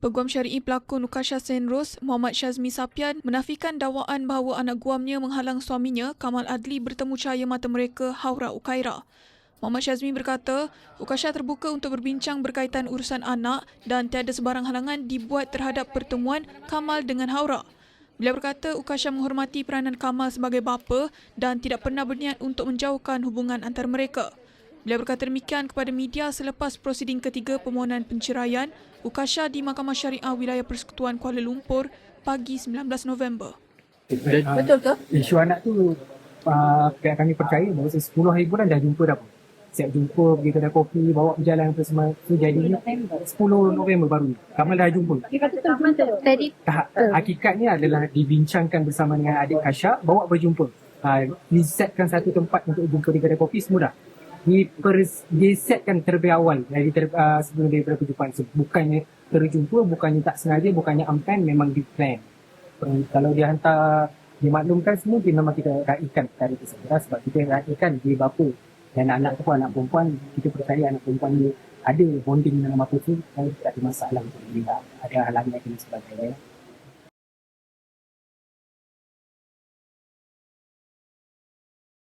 Peguam Syari'i pelakon Ukasha Senros, Muhammad Syazmi Sapian menafikan dakwaan bahawa anak guamnya menghalang suaminya, Kamal Adli bertemu cahaya mata mereka, Haura Ukaira. Muhammad Syazmi berkata, Ukasha terbuka untuk berbincang berkaitan urusan anak dan tiada sebarang halangan dibuat terhadap pertemuan Kamal dengan Haura. Beliau berkata Ukasha menghormati peranan Kamal sebagai bapa dan tidak pernah berniat untuk menjauhkan hubungan antara mereka. Beliau berkata demikian kepada media selepas prosiding ketiga permohonan penceraian Ukasha di Mahkamah Syariah Wilayah Persekutuan Kuala Lumpur pagi 19 November. Betul ke? Isu anak tu uh, pihak kami percaya bahawa 10 hari bulan dah jumpa dah pun. Siap jumpa, pergi kedai kopi, bawa berjalan apa semua. So jadinya 10 November baru. Kamal dah jumpa. Tadi Tahap hakikatnya adalah dibincangkan bersama dengan adik Kasha, bawa berjumpa. Uh, disetkan satu tempat untuk jumpa di kedai kopi, semua dah. Di pers, disetkan terlebih awal dari ter, uh, sebelum daripada perjumpaan. So, bukannya terjumpa, bukannya tak sengaja, bukannya unplanned, memang di plan. Kalau dia hantar dimaklumkan semua dia memang kita raikan perkara tersebut lah. sebab kita raikan dia bapa dan anak tu pun anak perempuan kita percaya anak perempuan ni ada bonding dengan bapa tu dan tak ada masalah untuk dia ada halangan dan sebagainya